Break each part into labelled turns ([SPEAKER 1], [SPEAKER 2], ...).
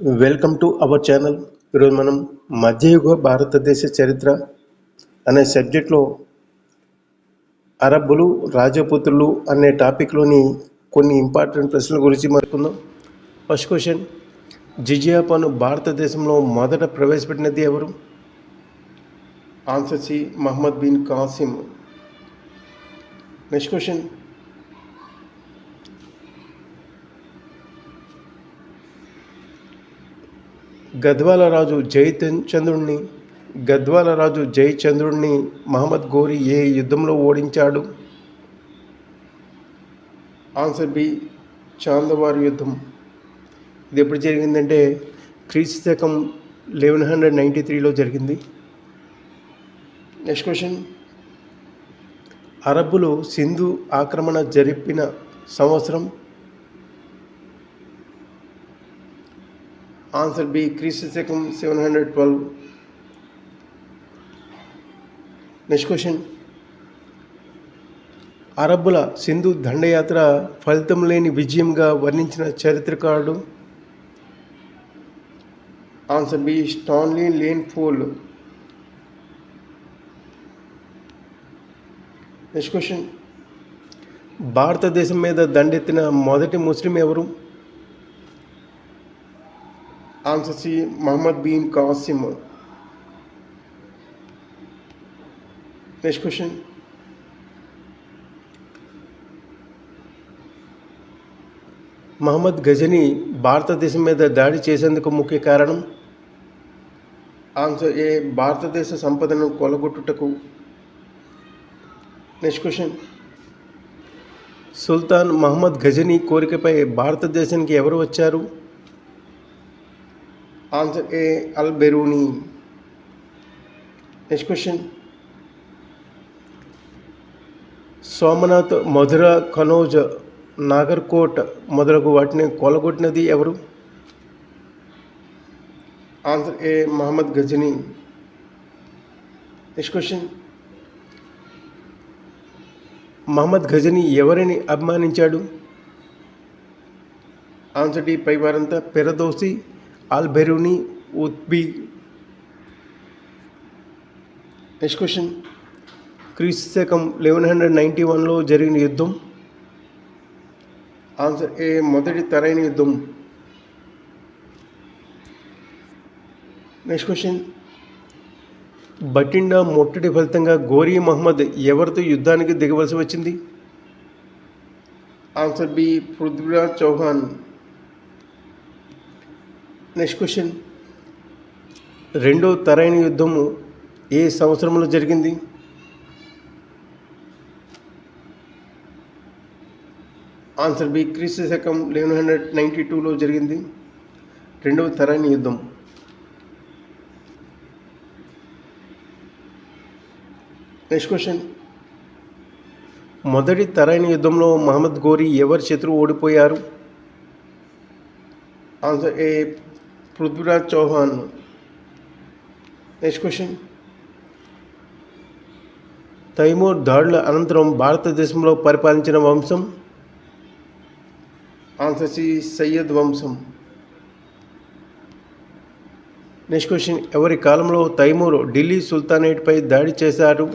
[SPEAKER 1] Welcome to our channel ఈరోజు మనం మధ్యయుగ భారతదేశ చరిత్ర అనే సబ్జెక్ట్లో అరబ్బులు రాజపుత్రులు అనే టాపిక్లోని కొన్ని ఇంపార్టెంట్ ప్రశ్నల గురించి మరుకుందాం ఫస్ట్ క్వశ్చన్ జిజియా పన్ను భారతదేశంలో మొదట ప్రవేశపెట్టినది ఎవరు? Answer C Muhammad bin Qasim next question Gadwala రాజు జయచంద్రుణ్ణి గద్వాల రాజు జయచంద్రుణ్ణి మహమ్మద్ గోరి ఏ యుద్ధంలో ఓడించాడు? ఆన్సర్ బి చాందవారి యుద్ధం. ఇది ఎప్పుడు జరిగిందంటే క్రీస్తు శకం లెవెన్ హండ్రెడ్ నైంటీ త్రీలో జరిగింది. నెక్స్ట్ క్వశ్చన్ అరబ్బులు సింధు ఆక్రమణ జరిపిన సంవత్సరం ఆన్సర్ బి క్రీస్తు శకం seven hundred twelve next question అరబ్బుల Sindhu దండయాత్ర ఫలితం లేని విజయంగా వర్ణించిన చరిత్రకారుడు answer B Stanley Lane Poole next question భారతదేశం మీద దండెత్తిన మొదటి ముస్లిం ఎవరు? Answer C Muhammad bin Qasim next question. Muhammad Ghazni భారతదేశం మీద దాడి చేసేందుకు ముఖ్య కారణం? ఆన్సర్ ఏ భారతదేశ సంపదను కొలగొట్టుటకు. Next question. సుల్తాన్ మహమ్మద్ గజని కోరికపై భారతదేశానికి ఎవరు వచ్చారు? Answer A Al Biruni next question Somnath Mathura Kanauj Nagarkot మొదలగు వాటిని కొలగొట్టినది ఎవరు? Answer A Muhammad Ghazni next question Muhammad Ghazni ఎవరిని అభిమానించాడు? ఆన్సర్ డి పై వారంతా పెరదోసి ఆల్బెరూని ఉత్బి నెక్స్ట్ క్వశ్చన్ క్రీస్తు శకం లెవెన్ హండ్రెడ్ నైంటీ వన్లో జరిగిన యుద్ధం. ఆన్సర్ ఏ మొదటి తరైన యుద్ధం. నెక్స్ట్ క్వశ్చన్ బటిండా మొట్టటి ఫలితంగా గోరీ మహమ్మద్ ఎవరితో యుద్ధానికి దిగవలసి వచ్చింది? Answer B Prithviraj Chauhan. Next question రెండో తరైన యుద్ధము ఏ సంవత్సరంలో జరిగింది? ఆన్సర్ బి క్రీస్తు శకం లెవెన్ హండ్రెడ్ నైంటీ టూలో జరిగింది. రెండవ తరైన యుద్ధం. నెక్స్ట్ క్వశ్చన్ మొదటి తరైన యుద్ధంలో మహమ్మద్ గోరీ ఎవరి శత్రువు ఓడిపోయారు? ఆన్సర్ ఏ పృథ్వీరాజ్ చౌహాన్ నెక్స్ట్ క్వశ్చన్ తైమూర్ దాడుల అనంతరం భారతదేశంలో పరిపాలించిన వంశం ఆన్సర్ సి సయ్యద్ వంశం నెక్స్ట్ క్వశ్చన్ ఎవరి కాలంలో తైమూర్ ఢిల్లీ సుల్తానేట్పై దాడి చేశారు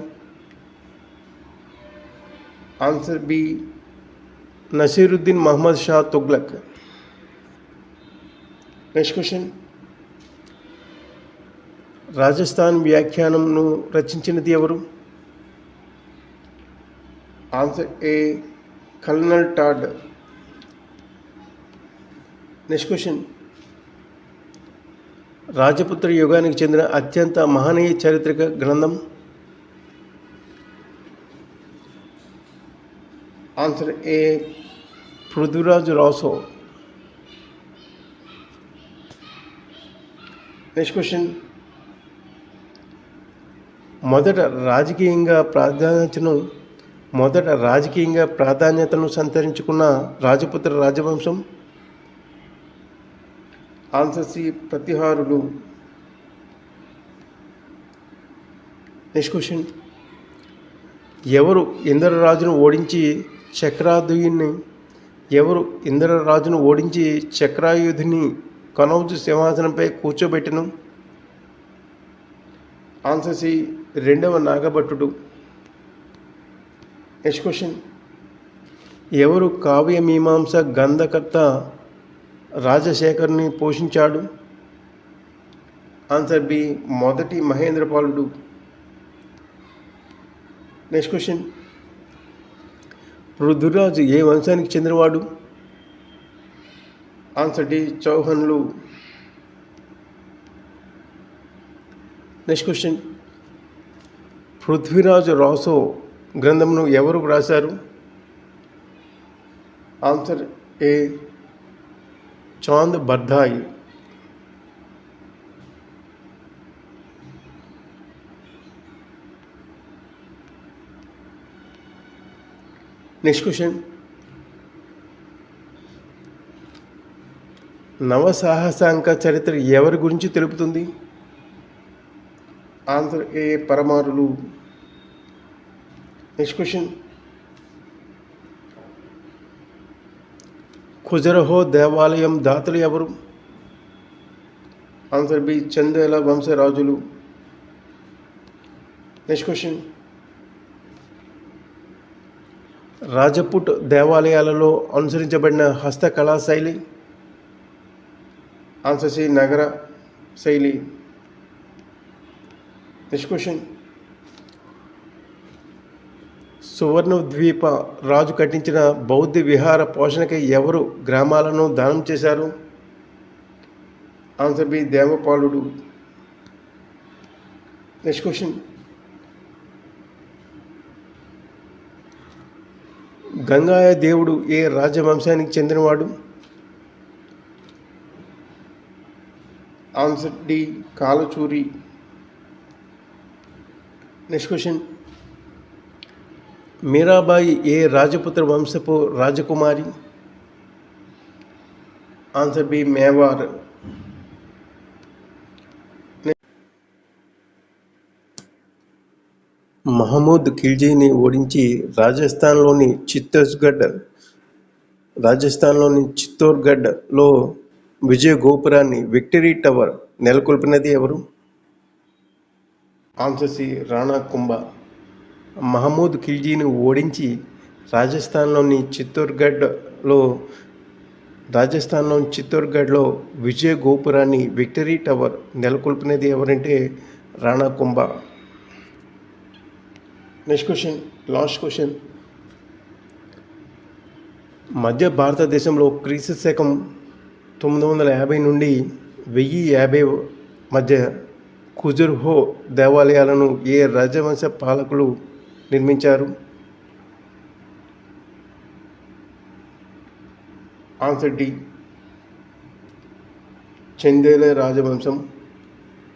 [SPEAKER 1] answer B Nasiruddin Mohammad Shah Tughlaq next question Rajasthan వ్యాఖ్యానంను రచించినది ఎవరు answer A colonel Tod next question రాజపుత్ర యుగానికి చెందిన అత్యంత మహనీయ చారిత్రక గ్రంథం answer A Prithviraj Raso next question మొదట రాజకీయంగా ప్రాధాన్యతను మొదట రాజకీయంగా ప్రాధాన్యతను సంతరించుకున్న రాజపుత్ర రాజవంశం? ఆన్సర్ సి ప్రతిహారులు. నెక్స్ట్ క్వశ్చన్ ఎవరు ఇంద్రరాజును ఓడించి చక్రాయుధిని ఎవరు ఇంద్రరాజును ఓడించి చక్రాయుధిని కనౌజు సింహాసనంపై కూర్చోబెట్టెను. ఆన్సర్ సి రెండవ నాగభట్టుడు. Next question. ఎవరు కావ్య మీమాంస గంధకర్త రాజశేఖర్ని పోషించాడు? ఆన్సర్ బి మొదటి మహేంద్రపాలుడు. Next question. పృథ్వీరాజు ఏ వంశానికి చెందినవాడు? ఆన్సర్ డి చౌహన్లు నెక్స్ట్ క్వశ్చన్ పృథ్వీరాజు రాసో గ్రంథమును ఎవరు రాశారు answer A Chand Bardai next question Navasahasanka Charitra ఎవరి గురించి తెలుపుతుంది? ఆన్సర్ ఏ పరమారులు నెక్స్ట్ క్వశ్చన్. ఖుజరహో దేవాలయం దాతలు ఎవరు? Answer B Chandela వంశరాజులు. Next question. Rajput దేవాలయాలలో అనుసరించబడిన హస్తకళా శైలి? ఆన్సర్ సి నగర శైలి నెక్స్ట్ క్వశ్చన్ సువర్ణ ద్వీప రాజు కట్టించిన బౌద్ధ విహార పోషణకై ఎవరు గ్రామాలను దానం చేశారు ఆన్సర్ బి దేవపాలుడు నెక్స్ట్ క్వశ్చన్ గంగాయ దేవుడు ఏ రాజవంశానికి చెందినవాడు? Answer D Kalachuri next question. Mirabai ఏ రాజపుత్ర వంశపు రాజకుమారి? Answer B Mewar. మహమూద్ ఖిల్జీని ఓడించి రాజస్థాన్లోని చిత్తోర్గఢ్ రాజస్థాన్లోని చిత్తోర్గఢ్లో విజయ గోపురాన్ని విక్టరీ టవర్ నెలకొల్పినది ఎవరు? ఆన్సర్ రాణా కుంభ. మహమూద్ ఖిల్జీని ఓడించి రాజస్థాన్లోని చిత్తూర్గఢ్లో రాజస్థాన్లోని చిత్తూర్గఢ్లో విజయ గోపురాన్ని విక్టరీ టవర్ నెలకొల్పినది ఎవరంటే Rana Kumbha. Next question last question. మధ్య భారతదేశంలో క్రీస్తు శకం తొమ్మిది వందల యాభై నుండి వెయ్యి యాభై మధ్య కుజుర్హో దేవాలయాలను ఏ రాజవంశ పాలకులు నిర్మించారు? Answer D. చందేల రాజవంశం.